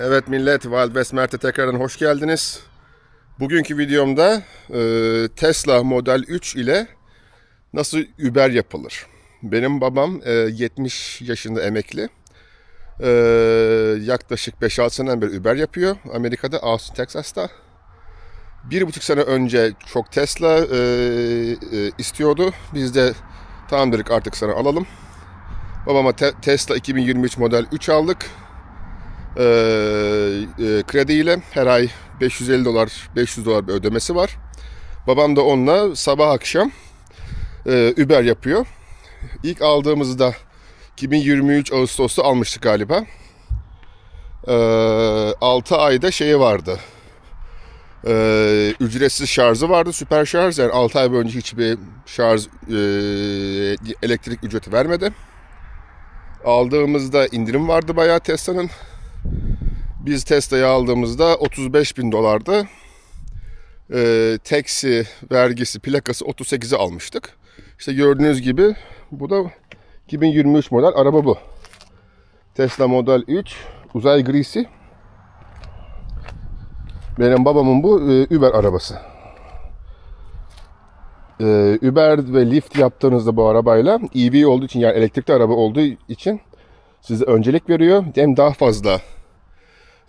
Evet millet, Wild West Mert'e tekrardan hoş geldiniz. Bugünkü videomda e, Tesla Model 3 ile nasıl Uber yapılır? Benim babam e, 70 yaşında emekli. E, yaklaşık 5-6 seneden beri Uber yapıyor. Amerika'da, Austin, Texas'ta. Bir buçuk sene önce çok Tesla e, e, istiyordu. Biz de tamam dedik artık sana alalım. Babama te- Tesla 2023 Model 3 aldık e, e, krediyle her ay 550 dolar 500 dolar bir ödemesi var. Babam da onunla sabah akşam e, Uber yapıyor. İlk aldığımızda 2023 Ağustos'ta almıştık galiba. E, 6 ayda şeyi vardı. E, ücretsiz şarjı vardı süper şarj yani 6 ay boyunca hiçbir şarj e, elektrik ücreti vermedi. Aldığımızda indirim vardı bayağı Tesla'nın. Biz Tesla'yı aldığımızda 35 bin dolardı. Ee, taksi, vergisi, plakası 38'e almıştık. İşte gördüğünüz gibi bu da 2023 model araba bu. Tesla Model 3 uzay grisi. Benim babamın bu e, Uber arabası. Ee, Uber ve Lyft yaptığınızda bu arabayla EV olduğu için yani elektrikli araba olduğu için size öncelik veriyor. Hem daha fazla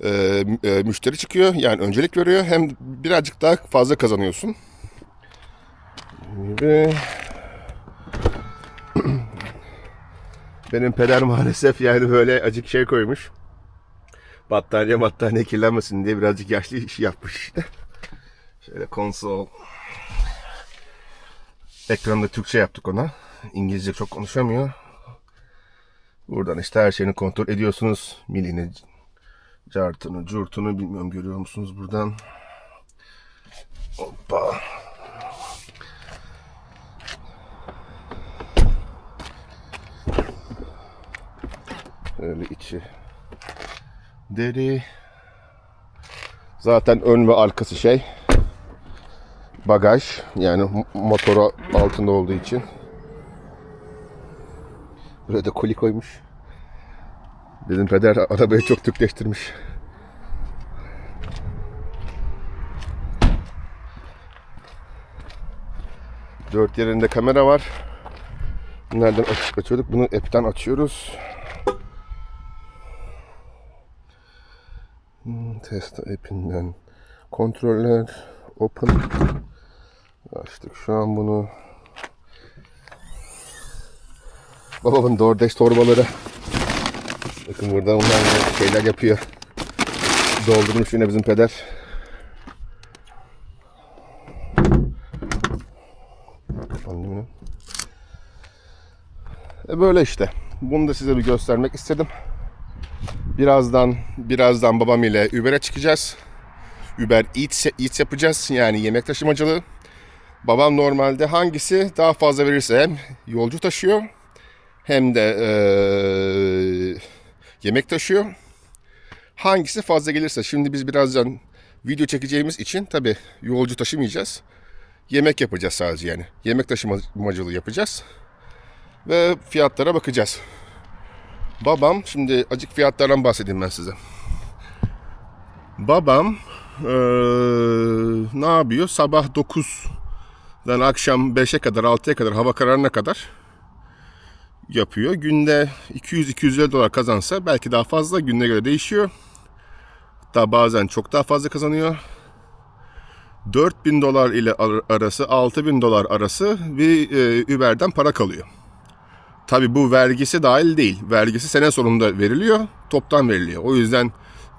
e, e, müşteri çıkıyor. Yani öncelik veriyor. Hem birazcık daha fazla kazanıyorsun. Ve benim peder maalesef yani böyle acık şey koymuş. Battaniye battaniye kirlenmesin diye birazcık yaşlı işi yapmış işte. Şöyle konsol. Ekranda Türkçe yaptık ona. İngilizce çok konuşamıyor. Buradan işte her şeyini kontrol ediyorsunuz. Milini, cartını, curtunu bilmiyorum görüyor musunuz buradan. Hoppa. Öyle içi deri. Zaten ön ve arkası şey bagaj yani m- motoru altında olduğu için. Buraya da koli koymuş. Bizim peder arabayı çok Türkleştirmiş. Dört yerinde kamera var. Nereden aç açıyorduk? Bunu app'ten açıyoruz. Hmm, Tesla app'inden kontroller open açtık şu an bunu babamın DoorDash torbaları bakın burada onlar şeyler yapıyor. Doldurmuş yine bizim peder. E böyle işte. Bunu da size bir göstermek istedim. Birazdan birazdan babam ile Uber'e çıkacağız. Uber Eats, Eats yapacağız. Yani yemek taşımacılığı. Babam normalde hangisi daha fazla verirse hem yolcu taşıyor hem de eee, yemek taşıyor. Hangisi fazla gelirse. Şimdi biz birazdan video çekeceğimiz için tabi yolcu taşımayacağız. Yemek yapacağız sadece yani. Yemek taşımacılığı yapacağız. Ve fiyatlara bakacağız. Babam şimdi acık fiyatlardan bahsedeyim ben size. Babam eee, ne yapıyor? Sabah 9'dan akşam 5'e kadar 6'ya kadar hava kararına kadar yapıyor. Günde 200-250 dolar kazansa belki daha fazla gününe göre değişiyor. Hatta bazen çok daha fazla kazanıyor. 4000 dolar ile ar- arası 6000 dolar arası bir e, Uber'den para kalıyor. Tabi bu vergisi dahil değil. Vergisi sene sonunda veriliyor. Toptan veriliyor. O yüzden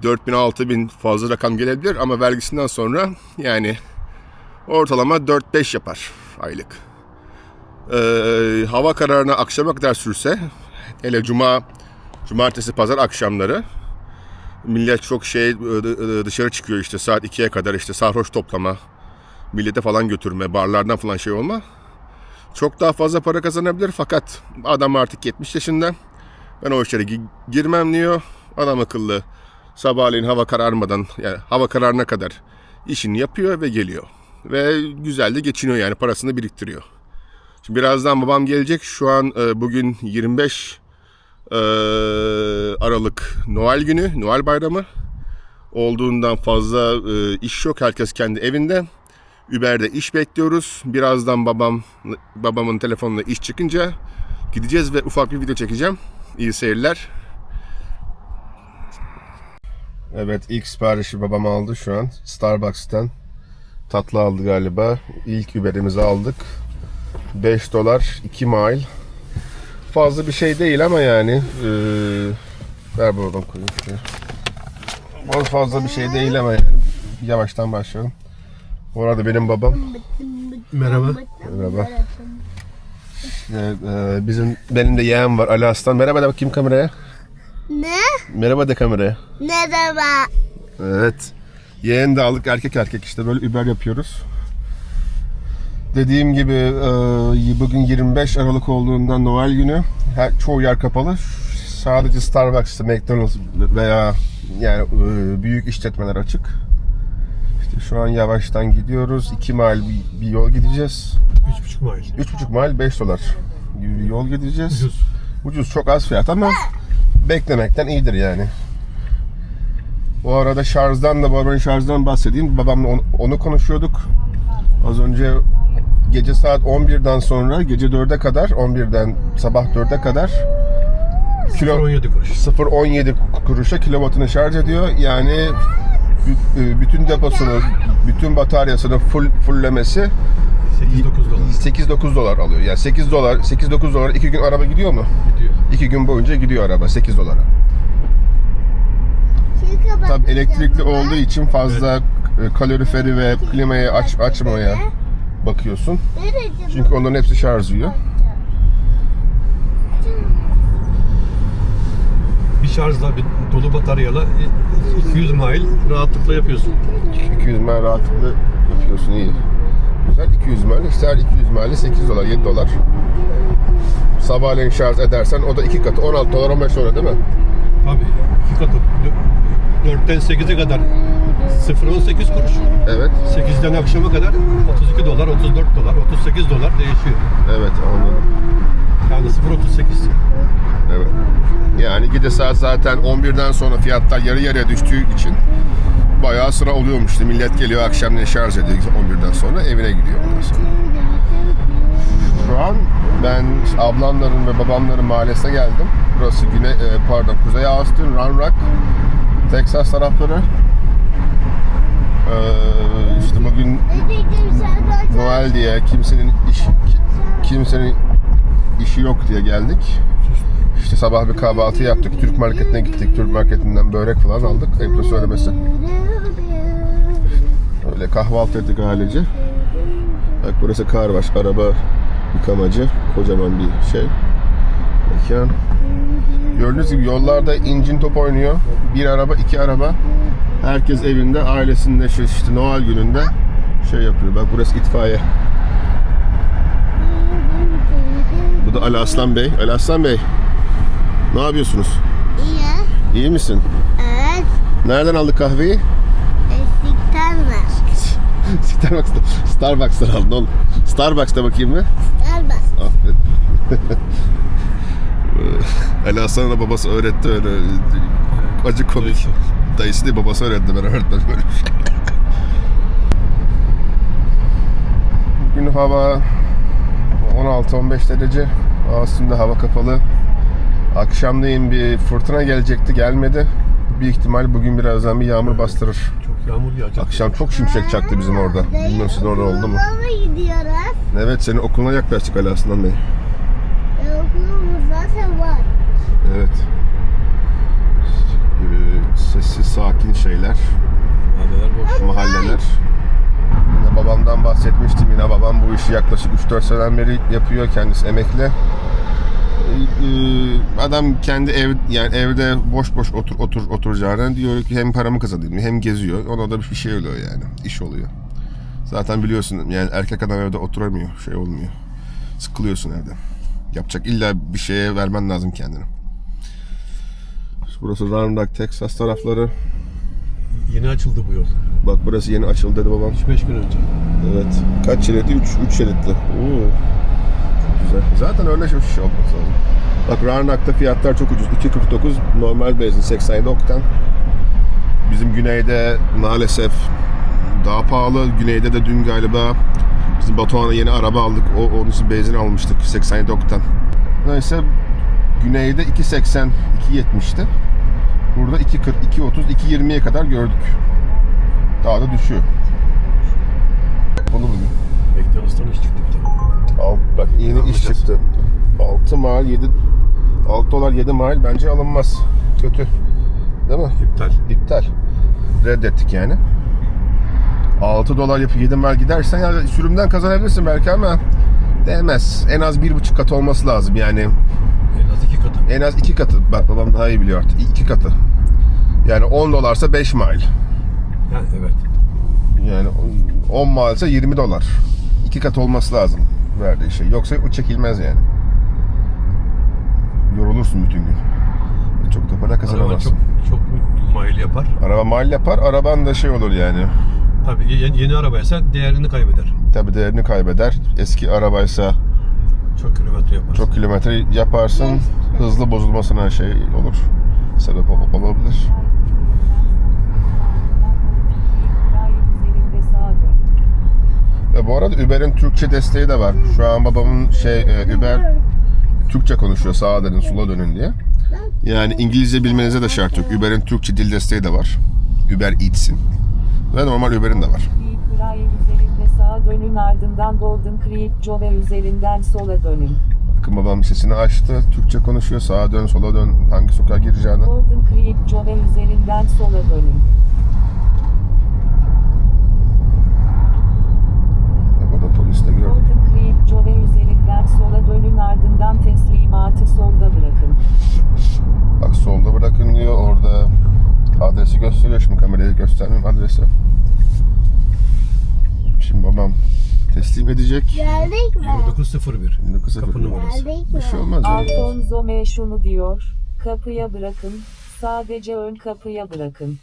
4000 6000 fazla rakam gelebilir ama vergisinden sonra yani ortalama 4-5 yapar aylık. Ee, hava kararına akşama kadar sürse hele cuma cumartesi pazar akşamları millet çok şey dışarı çıkıyor işte saat 2'ye kadar işte sarhoş toplama millete falan götürme barlardan falan şey olma çok daha fazla para kazanabilir fakat adam artık 70 yaşında ben o işlere gi- girmem diyor adam akıllı sabahleyin hava kararmadan yani hava kararına kadar işini yapıyor ve geliyor. Ve güzel de geçiniyor yani parasını biriktiriyor. Şimdi birazdan babam gelecek. Şu an e, bugün 25 e, Aralık Noel günü, Noel bayramı. olduğundan fazla e, iş yok. Herkes kendi evinde. Uber'de iş bekliyoruz. Birazdan babam babamın telefonuna iş çıkınca gideceğiz ve ufak bir video çekeceğim. İyi seyirler. Evet ilk siparişi babam aldı şu an. Starbucks'tan tatlı aldı galiba. İlk Uber'imizi aldık. 5 dolar 2 mile. Fazla bir şey değil ama yani. Ee, ver babam koyayım şuraya. Fazla fazla bir şey değil ama yani. Yavaştan başlayalım. Bu arada benim babam. Merhaba. Merhaba. Ee, e, bizim benim de yeğen var Ali Aslan. Merhaba de bakayım kameraya. Ne? Merhaba de kameraya. Merhaba. Evet. Yeğen de aldık erkek erkek işte böyle Uber yapıyoruz. Dediğim gibi e, bugün 25 Aralık olduğundan Noel günü her, çoğu yer kapalı. Sadece Starbucks, McDonald's veya yani e, büyük işletmeler açık. İşte şu an yavaştan gidiyoruz. 2 mile bir, bir yol gideceğiz. 3,5 mile. 3,5 mile 5 dolar gibi bir yol gideceğiz. Ucuz. Ucuz çok az fiyat ama beklemekten iyidir yani. Bu arada şarjdan da babamın şarjdan bahsedeyim. Babamla onu, onu konuşuyorduk. Az önce gece saat 11'den sonra gece 4'e kadar 11'den sabah 4'e kadar kilo 17 kuruş. 0.17 kuruşa kilovatını şarj ediyor. Yani e, bütün deposunu, bütün bataryasını full fulllemesi 8-9 dolar 8-9 dolar alıyor. Yani 8 dolar, 8-9 dolar 2 gün araba gidiyor mu? gidiyor. 2 gün boyunca gidiyor araba 8 dolara. Tabi elektrikli olduğu için fazla e, kaloriferi ve klimayı aç açmaya bakıyorsun. Çünkü onların hepsi şarj yiyor. Bir şarjla bir dolu bataryalı 200 mile rahatlıkla yapıyorsun. 200 mil rahatlıkla yapıyorsun iyi. Güzel 200 mil. İşte her 200 mil 8 dolar 7 dolar. Sabahleyin şarj edersen o da iki katı 16 dolar 15 dolar değil mi? Tabii iki katı. 4'ten 8'e kadar 0.18 kuruş. Evet. 8'den akşama kadar 32 dolar, 34 dolar, 38 dolar değişiyor. Evet anladım. Yani 0.38. Evet. Yani gide saat zaten 11'den sonra fiyatlar yarı yarıya düştüğü için bayağı sıra oluyormuş. İşte millet geliyor akşamleyin şarj ediyor 11'den sonra evine gidiyor ondan sonra. Şu an ben ablamların ve babamların mahallesine geldim. Burası güne e, pardon Kuzey Austin, Round Rock, Texas tarafları. Ee, işte bugün Noel diye kimsenin iş kimsenin işi yok diye geldik. İşte sabah bir kahvaltı yaptık. Türk marketine gittik. Türk marketinden börek falan aldık. Ayıptır söylemesi. Öyle kahvaltı ettik ailece. Bak burası kar var. Araba yıkamacı. Kocaman bir şey. Mekan. Gördüğünüz gibi yollarda incin top oynuyor. Bir araba, iki araba. Herkes evinde, ailesinde şu işte Noel gününde şey yapıyor. Bak burası itfaiye. Bu da Ali Aslan Bey. Ali Aslan Bey. Ne yapıyorsunuz? İyi. İyi misin? Evet. Nereden aldık kahveyi? Esikten mi? Starbucks'ta. Starbucks'tan aldın oğlum. Starbucks'ta bakayım mı? Starbucks. Aferin. Ali Hasan'a babası öğretti öyle. Acı komik. Dayısı. Değil babası öğretti ben öğretmedim böyle bir şey. Bugün hava 16-15 derece. Aslında hava kapalı. Akşamleyin bir fırtına gelecekti gelmedi. Büyük ihtimal bugün birazdan bir yağmur bastırır. Çok yağmur yağacak. Akşam çok şimşek çaktı bizim orada. Bilmiyorum sizin orada oldu mu? Okula gidiyoruz. Evet senin okuluna yaklaştık Ali Aslan Bey. E, okulumuz zaten var. Evet. Ee, sessiz sakin şeyler, Mahalleler boş. mahalleler. Yine babamdan bahsetmiştim yine babam bu işi yaklaşık 3-4 seneden beri yapıyor kendisi emekli. Ee, Adam kendi ev yani evde boş boş otur otur oturacağına diyor ki hem paramı kazanayım hem geziyor. Ona da bir şey oluyor yani. iş oluyor. Zaten biliyorsun yani erkek adam evde oturamıyor. Şey olmuyor. Sıkılıyorsun evde. Yapacak illa bir şeye vermen lazım kendini. Burası Round Rock, Texas tarafları. Yeni açıldı bu yol. Bak burası yeni açıldı dedi babam. 3-5 gün önce. Evet. Kaç şeritli? 3 3 şeritli. Oo. Çok güzel. Zaten öyle şey şey olması lazım. Bak Round Rock'ta fiyatlar çok ucuz. 2.49 normal benzin 87 oktan. Bizim güneyde maalesef daha pahalı. Güneyde de dün galiba bizim Batuhan'a yeni araba aldık. O, onun için benzin almıştık 87 oktan. Neyse güneyde 2.80, 2.70'ti. Burada 2.40, 2.30, 2.20'ye kadar gördük. Daha da düşüyor. Bunu bugün. McDonald's'tan iş çıktı bir tane. Alt, bak yeni iş Almayacağız. çıktı. 6 mile 7 6 dolar 7 mile bence alınmaz. Kötü. Değil mi? İptal. İptal. Reddettik yani. 6 dolar yapıp 7 mile gidersen ya sürümden kazanabilirsin belki ama değmez. En az 1,5 katı olması lazım yani. En az iki katı. En az 2 katı. Bak babam daha iyi biliyor artık. 2 katı. Yani 10 dolarsa 5 mile. Ha, evet. Yani 10 mile ise 20 dolar. 2 kat olması lazım verdiği şey. Yoksa o çekilmez yani. Yorulursun bütün gün. Çok da para Araba kazanamazsın. çok çok mile yapar. Araba mal yapar, araban da şey olur yani. Tabii yeni, yeni arabaysa değerini kaybeder. Tabi değerini kaybeder. Eski arabaysa Çok kilometre yapar. çok kilometre yaparsın. Hızlı bozulmasına şey olur. Sebep ol- olabilir. Ve bu arada Uber'in Türkçe desteği de var. Şu an babamın şey e, Uber Türkçe konuşuyor sağa dönün sola dönün diye. Yani İngilizce bilmenize de şart yok. Uber'in Türkçe dil desteği de var. Uber Eats'in. Ve normal Uber'in de var. Sağa dönün ardından Golden Creek Jove üzerinden sola dönün. Bakın babam sesini açtı. Türkçe konuşuyor. Sağa dön, sola dön. Hangi sokağa gireceğini. Golden Creek Jove üzerinden sola dönün. O da polis de gördü. Golden Creek Jove üzerinden sola dönün ardından teslimatı solda bırakın. Bak solda bırakın diyor. Orada adresi gösteriyor. Şimdi kameraya göstermem adresi. Şimdi babam teslim edecek. Geldik mi? 2901. 19.0. Kapı numarası. Geldik Bir mi? şey olmaz. Alfonso M şunu diyor. Kapıya bırakın. Sadece ön kapıya bırakın.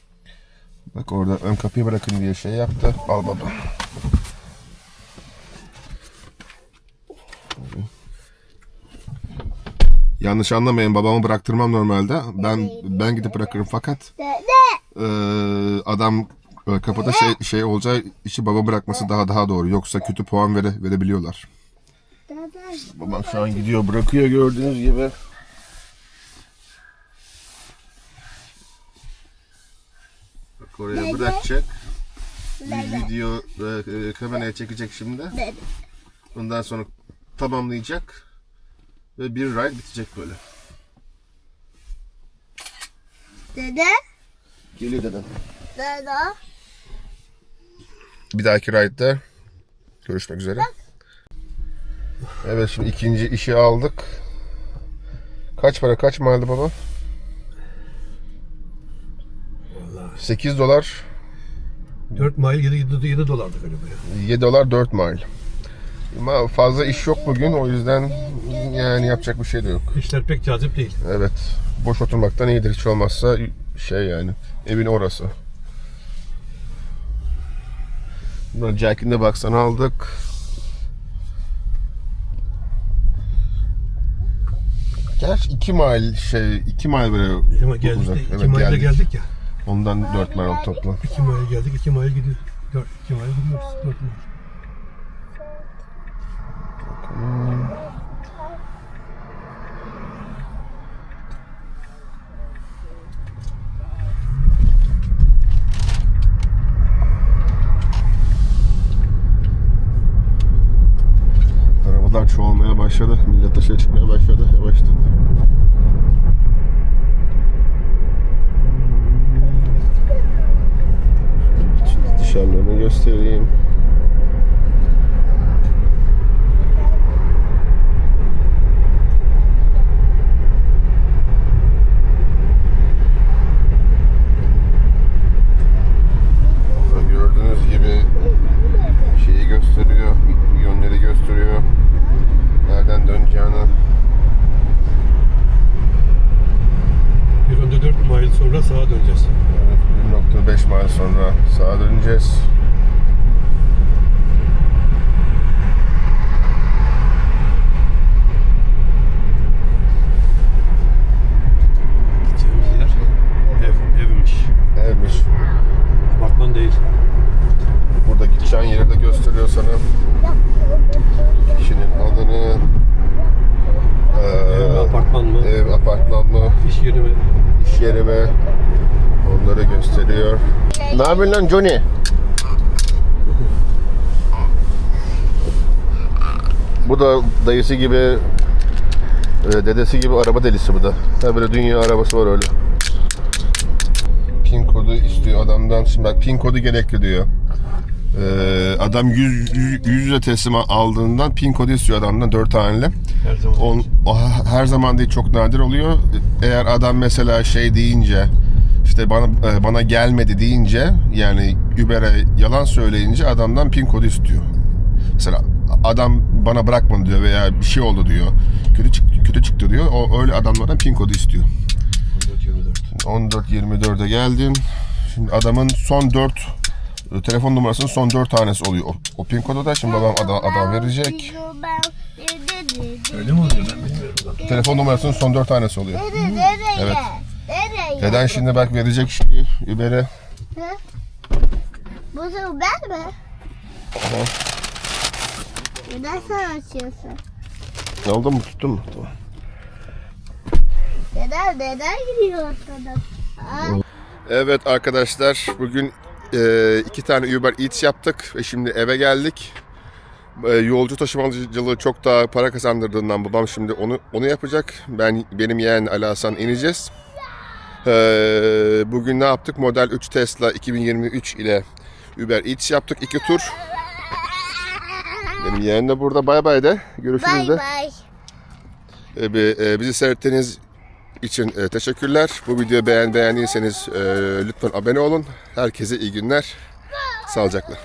Bak orada ön kapıyı bırakın diye şey yaptı. Al baba. Yanlış anlamayın babamı bıraktırmam normalde. Ben ben gidip bırakırım fakat eee, adam e, kapıda şey şey olacağı işi baba bırakması daha daha doğru. Yoksa kötü puan vere, verebiliyorlar. Babam şu an gidiyor bırakıyor gördüğünüz gibi. Bak oraya bırakacak. Video e, e, kameraya çekecek şimdi. Ondan sonra tamamlayacak. Ve bir ride bitecek böyle. Dede. Geliyor dedem. Dede. Bir dahaki ride'da görüşmek üzere. Evet şimdi ikinci işi aldık. Kaç para kaç maldı baba? Vallahi 8 dolar 4 mile 7, 7, 7 dolardı galiba ya. 7 dolar 4 mile. Ama fazla iş yok bugün o yüzden yani yapacak bir şey de yok. İşler pek cazip değil. Evet. Boş oturmaktan iyidir hiç olmazsa şey yani evin orası. Bunlar Jack in the Box'tan aldık. Gerçi 2 mile şey 2 mile böyle Ama geldik uzak. 2 Evet, geldik. geldik ya. Ondan 4 mile oldu toplam. 2 mile geldik 2 mile gidiyor. 4 2 mile gidiyoruz. 4 mile. Başladı. Millet dışarı çıkmaya başladı yavaştan. Dışarılarını göstereyim. Burada Gördüğünüz gibi şeyi gösteriyor, yönleri gösteriyor. Nereden döneceğini. Bir önde 4 mile sonra sağa döneceğiz. Evet, 1.5 mile sonra sağa döneceğiz. Gideceğimiz yer ev, evmiş. Evmiş. iş yerime. Onları gösteriyor. Ne yapıyorsun lan Johnny? Bu da dayısı gibi, e, dedesi gibi araba delisi bu da. Ha böyle dünya arabası var öyle. Pin kodu istiyor adamdan. Şimdi bak pin kodu gerekli diyor. Ee, adam 100, 100, 100 lira teslim aldığından pin kodu istiyor adamdan 4 haneli. Her zaman. On, o her zaman değil çok nadir oluyor. Eğer adam mesela şey deyince işte bana e, bana gelmedi deyince yani Uber'e yalan söyleyince adamdan pin kodu istiyor. Mesela adam bana bırakmadı diyor veya bir şey oldu diyor. Kötü çıktı, kötü çıktı diyor. O öyle adamlardan pin kodu istiyor. 14 24. 14.24'e geldin. Şimdi adamın son 4 telefon numarasının son 4 tanesi oluyor. O, o pin kodu da şimdi babam adam, adam verecek. Öyle mi oluyor ben bilmiyorum. Telefon numarasının son 4 tanesi oluyor. Evet. Nereye? Deden şimdi bak verecek şeyi Uber'e. Bu da ben mi? Neden sen açıyorsun? Oldu mu tuttun mu? Tamam. Neden, neden gidiyor ortadan? Aa, Evet arkadaşlar bugün e, iki tane Uber Eats yaptık ve şimdi eve geldik. E, yolcu taşımacılığı çok daha para kazandırdığından babam şimdi onu onu yapacak. Ben benim yeğen Ali Hasan ineceğiz. E, bugün ne yaptık? Model 3 Tesla 2023 ile Uber Eats yaptık iki tur. Benim yeğen de burada. Bay bay de. Görüşürüz Bay de. bay. E, bi- e, bizi seyrettiğiniz için e, teşekkürler. Bu videoyu beğen beğendiyseniz e, lütfen abone olun. Herkese iyi günler. Sağlıcakla.